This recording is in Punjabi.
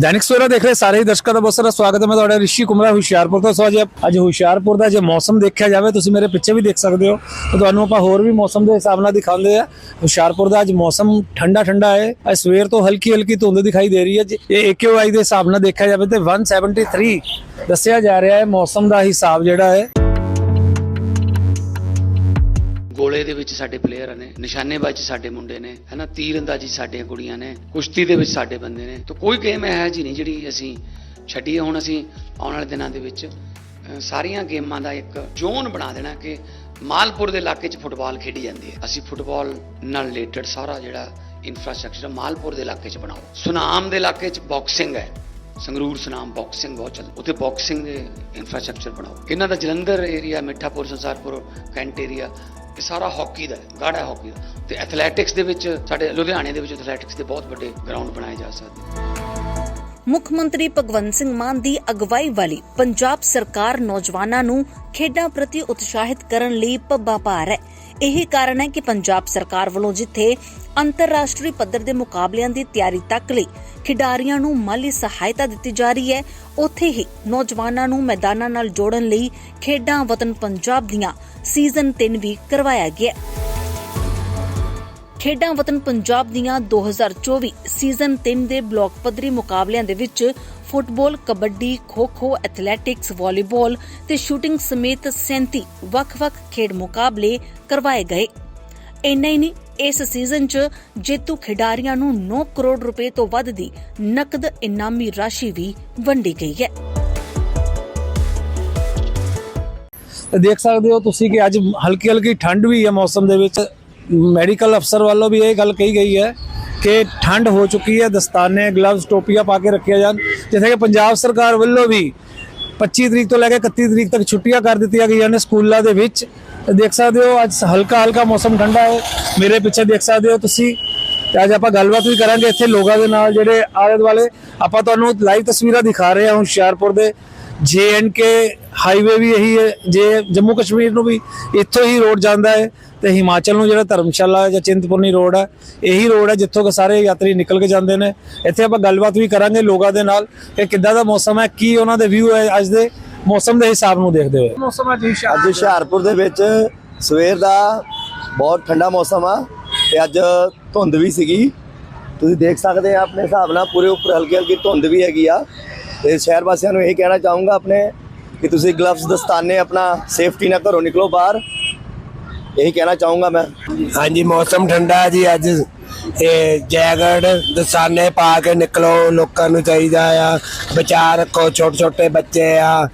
ਦੈਨਿਕ ਸਵੇਰਾ ਦੇਖ ਰਹੇ ਸਾਰੇ ਹੀ ਦਰਸ਼ਕਾਂ ਦਾ ਬਹੁਤ ਸਾਰਾ ਸਵਾਗਤ ਹੈ। ਮੈਂ ਤੁਹਾਡਾ ਰਿਸ਼ੀ ਕੁਮਰਾ ਹੁਸ਼ਿਆਰਪੁਰ ਤੋਂ। ਸੋ ਅੱਜ ਅੱਜ ਹੁਸ਼ਿਆਰਪੁਰ ਦਾ ਜੇ ਮੌਸਮ ਦੇਖਿਆ ਜਾਵੇ, ਤੁਸੀਂ ਮੇਰੇ ਪਿੱਛੇ ਵੀ ਦੇਖ ਸਕਦੇ ਹੋ। ਤੁਹਾਨੂੰ ਆਪਾਂ ਹੋਰ ਵੀ ਮੌਸਮ ਦੇ ਹਿਸਾਬ ਨਾਲ ਦਿਖਾਉਂਦੇ ਆ। ਹੁਸ਼ਿਆਰਪੁਰ ਦਾ ਅੱਜ ਮੌਸਮ ਠੰਡਾ ਠੰਡਾ ਹੈ। ਅੱਜ ਸਵੇਰ ਤੋਂ ਹਲਕੀ ਹਲਕੀ ਧੁੰਦ ਦਿਖਾਈ ਦੇ ਰਹੀ ਹੈ। ਜੇ ਇਹ AQI ਦੇ ਹਿਸਾਬ ਨਾਲ ਦੇਖਿਆ ਜਾਵੇ ਤੇ 173 ਦੱਸਿਆ ਜਾ ਰਿਹਾ ਹੈ। ਮੌਸਮ ਦਾ ਹਿਸਾਬ ਜਿਹੜਾ ਹੈ ਗੋਲੇ ਦੇ ਵਿੱਚ ਸਾਡੇ ਪਲੇਅਰ ਨੇ, ਨਿਸ਼ਾਨੇਬਾਜ਼ੀ ਸਾਡੇ ਮੁੰਡੇ ਨੇ ਹੈਨਾ ਤੀਰਅੰਦਾਜ਼ੀ 'ਚ ਸਾਡੀਆਂ ਕੁੜੀਆਂ ਨੇ, ਕੁਸ਼ਤੀ ਦੇ ਵਿੱਚ ਸਾਡੇ ਬੰਦੇ ਨੇ। ਤਾਂ ਕੋਈ ਗੇਮ ਹੈ ਜੀ ਨਹੀਂ ਜਿਹੜੀ ਅਸੀਂ ਛੱਡੀਏ। ਹੁਣ ਅਸੀਂ ਆਉਣ ਵਾਲੇ ਦਿਨਾਂ ਦੇ ਵਿੱਚ ਸਾਰੀਆਂ ਗੇਮਾਂ ਦਾ ਇੱਕ ਜ਼ੋਨ ਬਣਾ ਦੇਣਾ ਕਿ ਮਾਲਪੁਰ ਦੇ ਇਲਾਕੇ 'ਚ ਫੁੱਟਬਾਲ ਖੇਡੀ ਜਾਂਦੀ ਹੈ। ਅਸੀਂ ਫੁੱਟਬਾਲ ਨਾਲ ਰਿਲੇਟਡ ਸਾਰਾ ਜਿਹੜਾ ਇਨਫਰਾਸਟ੍ਰਕਚਰ ਮਾਲਪੁਰ ਦੇ ਇਲਾਕੇ 'ਚ ਬਣਾਓ। ਸੁਨਾਮ ਦੇ ਇਲਾਕੇ 'ਚ ਬਾਕਸਿੰਗ ਹੈ। ਸੰਗਰੂਰ, ਸੁਨਾਮ ਬਾਕਸਿੰਗ ਬਹੁਤ ਚੱਲ, ਉੱਥੇ ਬਾਕਸਿੰਗ ਦੇ ਇਨਫਰਾਸਟ੍ਰਕਚਰ ਬਣਾਓ। ਇਹਨਾਂ ਦਾ Jalandhar area Mithapur, Sansarpur, cantt area ਇਹ ਸਾਰਾ ਹਾਕੀ ਦਾ, ਗਾੜਾ ਹਾਕੀ ਦਾ। ਤੇ ਐਥਲੈਟਿਕਸ ਦੇ ਵਿੱਚ, ਸਾਡੇ ਲੁਧਿਆਣੇ ਦੇ ਵਿੱਚ ਐਥਲੈਟਿਕਸ ਦੇ ਬਹੁਤ ਵੱਡੇ ਗਰਾਊਂਡ ਬਣਾਏ ਜਾ ਸਕਦੇ ਮੁੱਖ ਮੰਤਰੀ ਭਗਵੰਤ ਸਿੰਘ ਮਾਨ ਦੀ ਅਗਵਾਈ ਵਾਲੀ ਪੰਜਾਬ ਸਰਕਾਰ ਨੌਜਵਾਨਾਂ ਨੂੰ ਖੇਡਾਂ ਪ੍ਰਤੀ ਉਤਸ਼ਾਹਿਤ ਕਰਨ ਲਈ ਪੱਬਾਂ ਭਾਰ ਹੈ। ਇਹ ਕਾਰਨ ਹੈ ਕਿ ਪੰਜਾਬ ਸਰਕਾਰ ਵੱਲੋਂ ਜਿੱਥੇ ਅੰਤਰਰਾਸ਼ਟਰੀ ਪੱਧਰ ਦੇ ਮੁਕਾਬਲਿਆਂ ਦੀ ਤਿਆਰੀ ਤੱਕ ਲਈ ਖਿਡਾਰੀਆਂ ਨੂੰ ਮਾਲੀ ਸਹਾਇਤਾ ਦਿੱਤੀ ਜਾ ਰਹੀ ਹੈ ਉੱਥੇ ਹੀ ਨੌਜਵਾਨਾਂ ਨੂੰ ਮੈਦਾਨਾਂ ਨਾਲ ਜੋੜਨ ਲਈ ਖੇਡਾਂ ਵਤਨ ਪੰਜਾਬ ਦੀਆਂ ਸੀਜ਼ਨ 3 ਵੀ ਕਰਵਾਇਆ ਗਿਆ ਹੈ ਖੇਡਾਂ ਵਤਨ ਪੰਜਾਬ ਦੀਆਂ 2024 ਸੀਜ਼ਨ 3 ਦੇ ਬਲਾਕ ਪੱਧਰੀ ਮੁਕਾਬਲਿਆਂ ਦੇ ਵਿੱਚ football, kabaddi, kho kho, athletics, volleyball ਤੇ ਸ਼ੂਟਿੰਗ ਸਮੇਤ 37 ਵੱਖ-ਵੱਖ ਖੇਡ ਮੁਕਾਬਲੇ ਕਰਵਾਏ ਗਏ। ਇੰਨਾ ਹੀ ਨਹੀਂ ਇਸ ਸੀਜ਼ਨ 'ਚ ਜੇਤੂ ਖਿਡਾਰੀਆਂ ਨੂੰ 9 ਕਰੋੜ ਰੁਪਏ ਤੋਂ ਵੱਧ ਦੀ ਨਕਦ ਇਨਾਮੀ ਰਾਸ਼ੀ ਵੀ ਵੰਡੀ ਗਈ ਹੈ। ਦੇਖ ਸਕਦੇ ਹੋ ਤੁਸੀਂ ਕਿ ਅੱਜ ਹਲਕੀ ਹਲਕੀ ਠੰਡ ਵੀ ਹੈ ਮੌਸਮ ਦੇ ਵਿੱਚ। ਮੈਡੀਕਲ ਅਫਸਰ ਵੱਲੋਂ ਵੀ ਇਹ ਗੱਲ ਕਹੀ ਗਈ ਹੈ ਕਿ ਠੰਡ ਹੋ ਚੁੱਕੀ ਹੈ, ਦਸਤਾਨੇ ਗਲਵਸ ਟੋਪੀਆਂ ਪਾ ਕੇ ਰੱਖਿਆ ਜਾਣ। ਜਿਵੇਂ ਕਿ ਪੰਜਾਬ ਸਰਕਾਰ ਵੱਲੋਂ ਵੀ 25 ਤਰੀਕ ਤੋਂ ਲੈ ਕੇ 31 ਤਰੀਕ ਤੱਕ ਛੁੱਟੀਆਂ ਕਰ ਦਿੱਤੀਆਂ ਗਈਆਂ ਨੇ ਸਕੂਲਾਂ ਦੇ ਵਿੱਚ। ਦੇਖ ਸਕਦੇ ਹੋ ਅੱਜ ਹਲਕਾ ਹਲਕਾ ਮੌਸਮ ਠੰਡਾ ਹੈ। ਮੇਰੇ ਪਿੱਛੇ ਦੇਖ ਸਕਦੇ ਹੋ ਤੁਸੀਂ। ਤੇ ਅੱਜ ਆਪਾਂ ਗੱਲਬਾਤ ਵੀ ਕਰਾਂਗੇ ਇੱਥੇ ਲੋਕਾਂ ਦੇ ਨਾਲ ਜਿਹੜੇ ਆਲੇ ਦੁਆਲੇ। ਆਪਾਂ ਤੁਹਾਨੂੰ ਲਾਈਵ ਤਸਵੀਰਾਂ ਦਿਖਾ ਰਹੇ ਹਾਂ ਹੁਸ਼ਿਆਰਪੁਰ ਦੇ। ਕੇ ਹਾਈਵੇ ਵੀ ਇਹੀ ਹੈ। ਜੇ ਜੰਮੂ ਕਸ਼ਮੀਰ ਨੂੰ ਵੀ ਇੱਥੋਂ ਹੀ ਰੋਡ ਜਾਂਦਾ ਹੈ, ਤੇ ਹਿਮਾਚਲ ਨੂੰ ਜਿਹੜਾ ਧਰਮਸ਼ਾਲਾ ਜਾਂ ਚਿੰਤਪੁਰਨੀ ਰੋਡ ਹੈ ਇਹੀ ਰੋਡ ਹੈ ਜਿੱਥੋਂ ਕਿ ਸਾਰੇ ਯਾਤਰੀ ਨਿਕਲ ਕੇ ਜਾਂਦੇ ਨੇ। ਇੱਥੇ ਆਪਾਂ ਗੱਲਬਾਤ ਵੀ ਕਰਾਂਗੇ ਲੋਕਾਂ ਦੇ ਨਾਲ ਕਿ ਕਿੱਦਾਂ ਦਾ ਮੌਸਮ ਹੈ, ਕੀ ਉਹਨਾਂ ਦੇ ਵਿਊ ਹੈ ਅੱਜ ਦੇ। ਮੌਸਮ ਦੇ ਹਿਸਾਬ ਨੂੰ ਦੇਖਦੇ ਹੋਏ। ਮੌਸਮ ਹੈ ਜੀ ਅੱਜ ਹੁਸ਼ਿਆਰਪੁਰ ਦੇ ਵਿੱਚ ਸਵੇਰ ਦਾ ਬਹੁਤ ਠੰਡਾ ਮੌਸਮ ਆ ਤੇ ਅੱਜ ਧੁੰਦ ਵੀ ਸੀਗੀ। ਤੁਸੀਂ ਦੇਖ ਸਕਦੇ ਆ ਆਪਣੇ ਹਿਸਾਬ ਨਾਲ ਪੂਰੇ ਉੱਪਰ ਹਲਕੀ ਹਲਕੀ ਧੁੰਦ ਵੀ ਹੈਗੀ ਆ। ਤੇ ਸ਼ਹਿਰ ਵਾਸੀਆਂ ਨੂੰ ਇਹ ਕਹਿਣਾ ਚਾਹੂੰਗਾ ਆਪਣੇ ਕਿ ਤੁਸੀਂ ਗਲਵਸ ਦਸਤਾਨੇ ਆਪਣਾ ਸੇਫਟੀ ਨਾਲ ਘਰੋਂ ਨਿਕਲੋ ਬਾਹਰ। ਇਹੀ ਕਹਿਣਾ ਚਾਹੂੰਗਾ ਮੈਂ। ਹਾਂਜੀ ਮੌਸਮ ਠੰਡਾ ਹੈ ਜੀ ਅੱਜ। ਇਹ ਜੈਕਟ ਦਸਾਨੇ ਪਾ ਕੇ ਨਿਕਲੋ ਲੋਕਾਂ ਨੂੰ ਚਾਹੀਦਾ ਆ। ਬਚਾ ਰੱਖੋ ਛੋਟੇ ਛੋਟੇ ਬੱਚੇ ਆ।